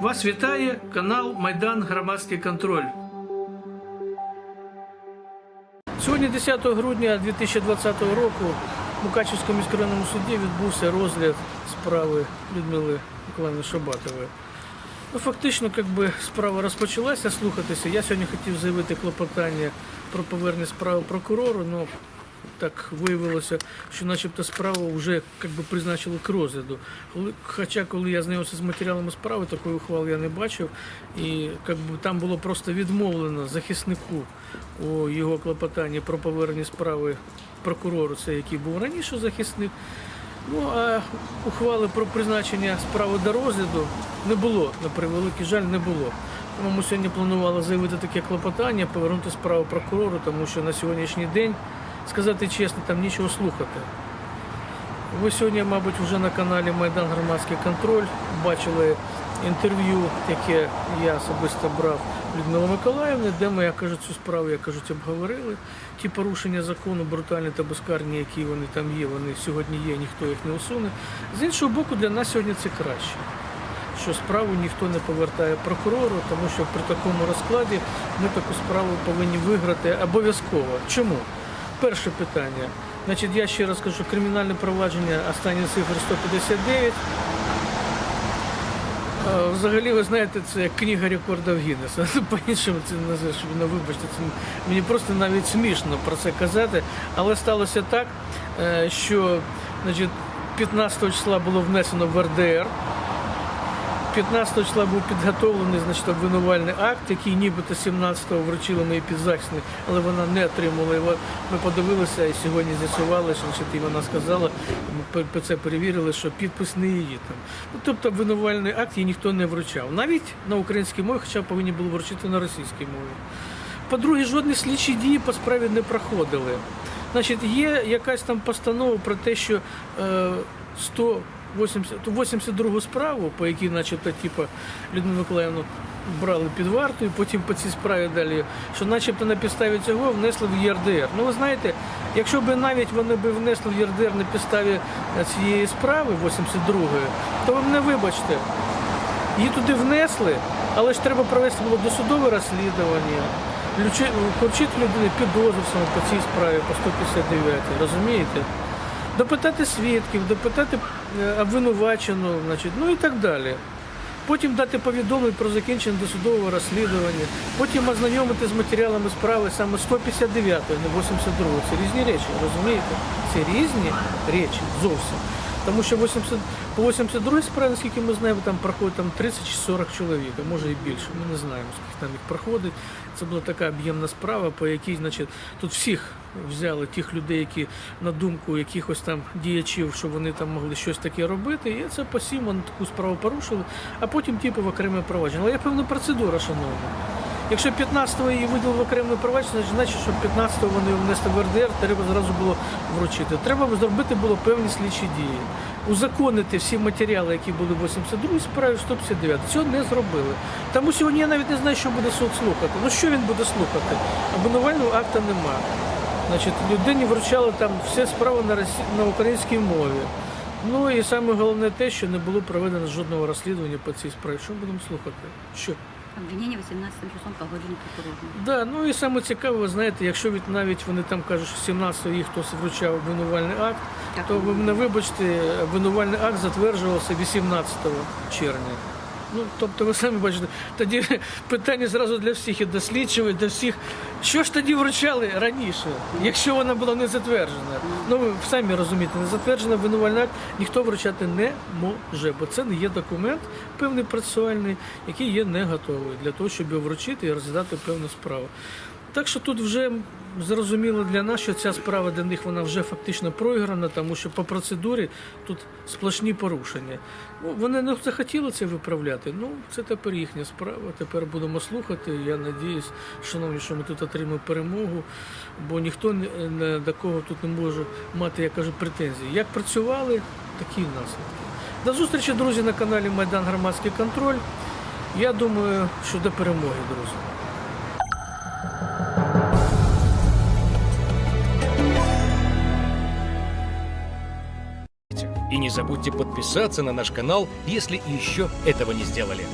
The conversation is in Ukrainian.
Вас вітає канал Майдан Громадський контроль. Сьогодні, 10 грудня 2020 року, в Мукачівському міськрайонному суді відбувся розгляд справи Людмили Миколаївни Шабатової. Ну, фактично, як би справа розпочалася слухатися. Я сьогодні хотів заявити клопотання про повернення справи прокурору, але так виявилося, що начебто справу вже би, призначили к розгляду. Хоча, коли я знайомився з матеріалами справи, такої ухвали я не бачив. І би, там було просто відмовлено захиснику у його клопотанні про повернення справи прокурору, це який був раніше захисник. Ну а ухвали про призначення справи до розгляду не було, на превеликий жаль, не було. Тому ми сьогодні планували заявити таке клопотання, повернути справу прокурору, тому що на сьогоднішній день, сказати чесно, там нічого слухати. Ви сьогодні, мабуть, вже на каналі Майдан Громадський контроль бачили інтерв'ю, яке я особисто брав Людмила Миколаївни, де ми, я кажу, цю справу, як кажуть, обговорили. Ті порушення закону, брутальні та безкарні, які вони там є, вони сьогодні є, ніхто їх не усуне. З іншого боку, для нас сьогодні це краще. Що справу ніхто не повертає прокурору, тому що при такому розкладі ми таку справу повинні виграти обов'язково. Чому? Перше питання. Значить, я ще раз кажу, кримінальне провадження, останні цифри 159. Е, Взагалі, ви знаєте, це як книга рекордів Гіннеса. По-іншому це не щоб не вибачте. Це мені просто навіть смішно про це казати. Але сталося так, е, що значить, 15 числа було внесено в РДР. 15 числа був підготовлений значить, обвинувальний акт, який нібито 17-го вручили мої підзахисні, але вона не отримала його. Ми подивилися і сьогодні з'ясували, що і вона сказала, ми це перевірили, що підпис не її там. Ну, Тобто обвинувальний акт її ніхто не вручав. Навіть на українській мові, хоча б повинні були вручити на російській мові. По-друге, жодні слідчі дії по справі не проходили. Значить, Є якась там постанова про те, що е, 100 80, 82 справу, по якій, начебто, типу, Людмилу Миколаївну брали під варту, і потім по цій справі далі, що начебто на підставі цього внесли в ЄРДР. Ну, ви знаєте, якщо б навіть вони б внесли в ЄРДР на підставі е, цієї справи, 82-ї, то ви мене вибачте, її туди внесли, але ж треба провести було досудове розслідування. Поручити людини підозру саме по цій справі по 159 розумієте? Допитати свідків, допитати обвинувачену, значить, ну і так далі. Потім дати повідомлення про закінчення досудового розслідування, потім ознайомити з матеріалами справи саме 159, не 82. Це різні речі, розумієте? Це різні речі зовсім. Тому що 80, по 82 справі, наскільки ми знаємо, там проходить там 30 чи 40 чоловік, а може і більше. Ми не знаємо, скільки там їх проходить. Це була така об'ємна справа, по якій, значить, тут всіх взяли тих людей, які на думку якихось там діячів, що вони там могли щось таке робити. І це по сім вони таку справу порушили, а потім типу в окреме провадження. Але є певна процедура, шановна. Якщо 15-го її виділили в окреме провадження, значить, що 15-го вони внесли в РДР, треба зразу було вручити. Треба зробити було певні слідчі дії. Узаконити всі матеріали, які були в 82 справі, 159. Цього не зробили. Тому сьогодні я навіть не знаю, що буде суд слухати. Ну що він буде слухати? Обвинувального акта нема. Значить, людині вручали там все справи на, росі... на українській мові. Ну і саме головне те, що не було проведено жодного розслідування по цій справі. Що будемо слухати? Що? Обвинение 18 часом погоджені прокурором. Да, ну і саме цікаве, ви знаєте, якщо від навіть вони там кажуть, що 17-го їх хтось вручав обвинувальний акт, Так, то ви мене вибачте, обвинувальний акт затверджувався 18 червня. Ну, тобто ви самі бачите, тоді питання зразу для всіх, і до до всіх. Що ж тоді вручали раніше, якщо вона була не затверджена? Ну ви самі розумієте, не затверджена винувальна ніхто вручати не може, бо це не є документ певний процесуальний, який є не готовий для того, щоб його вручити і розглядати певну справу. Так що тут вже зрозуміло для нас, що ця справа для них вона вже фактично проіграна, тому що по процедурі тут сплошні порушення. Ну, вони не захотіли це виправляти. Ну, це тепер їхня справа. Тепер будемо слухати. Я надіюсь, шановні, що ми тут отримаємо перемогу, бо ніхто не, до кого тут не може мати, як кажуть, претензії. Як працювали, такі наслідки. До зустрічі, друзі, на каналі Майдан Громадський контроль. Я думаю, що до перемоги, друзі. И не забудьте подписаться на наш канал, если еще этого не сделали.